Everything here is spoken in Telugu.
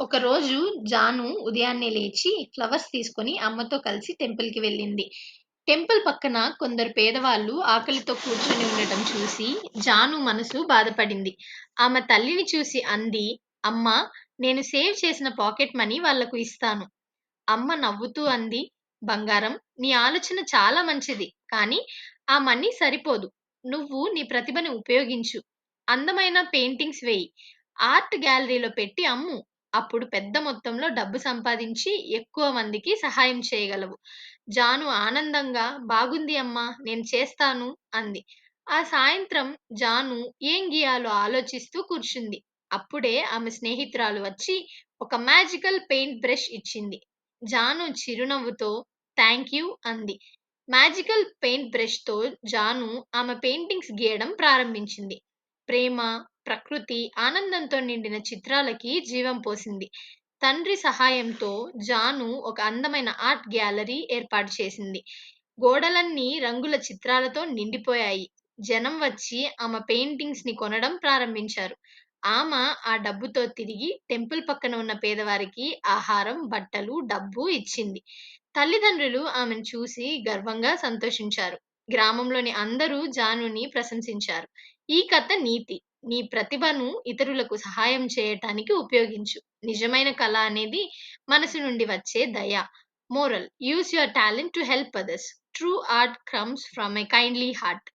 ఒకరోజు జాను ఉదయాన్నే లేచి ఫ్లవర్స్ తీసుకొని అమ్మతో కలిసి టెంపుల్‌కి వెళ్ళింది. టెంపుల్ పక్కన కొందరు పేదవాళ్ళు ఆకలితో కూర్చొని ఉండటం చూసి జాను మనసు బాధపడింది. ఆమె తల్లిని చూసి అంది, అమ్మ నేను సేవ్ చేసిన పాకెట్ మనీ వాళ్ళకు ఇస్తాను. అమ్మ నవ్వుతూ అంది, బంగారం నీ ఆలోచన చాలా మంచిది. కానీ ఆ మనీ సరిపోదు. నువ్వు నీ ప్రతిభను ఉపయోగించు. అందమైన పెయింటింగ్స్ వేయి ఆర్ట్ గ్యాలరీలో పెట్టి అమ్ము. అప్పుడు పెద్ద మొత్తంలో డబ్బు సంపాదించి ఎక్కువ మందికి సహాయం చేయగలవు. జాను ఆనందంగా బాగుంది అమ్మా! నేను చేస్తాను అంది. ఆ సాయంత్రం జాను ఏం గీయాలో ఆలోచిస్తూ కూర్చుంది. అప్పుడే ఆమె స్నేహితురాలు వచ్చి ఒక మ్యాజికల్ పెయింట్ బ్రష్ ఇచ్చింది. జాను చిరునవ్వుతో థ్యాంక్ యూ అంది. మ్యాజికల్ పెయింట్ బ్రష్‌తో జాను ఆమె పెయింటింగ్స్ గీయడం ప్రారంభించింది. ప్రేమ, ప్రకృతి, ఆనందంతో నిండిన చిత్రాలకి జీవం పోసింది. తండ్రి సహాయంతో జాను ఒక అందమైన ఆర్ట్ గ్యాలరీ ఏర్పాటు చేసింది. గోడలన్నీ రంగుల చిత్రాలతో నిండిపోయాయి. జనం వచ్చి ఆమె పెయింటింగ్స్‌ని కొనడం ప్రారంభించారు. ఆమె ఆ డబ్బుతో తిరిగి టెంపుల్ పక్కన ఉన్న పేదవారికి ఆహారం, బట్టలు, డబ్బు ఇచ్చింది. తల్లిదండ్రులు ఆమెను చూసి గర్వంగా సంతోషించారు. గ్రామంలోని అందరూ జానుని ప్రశంసించారు. ఈ కథ నీతి నీ ప్రతిభను ఇతరులకు సహాయం చేయటానికి ఉపయోగించు. నిజమైన కళ అనేది మనసు నుండి వచ్చే దయ. Moral use your talent to help others. True art comes from a kindly heart.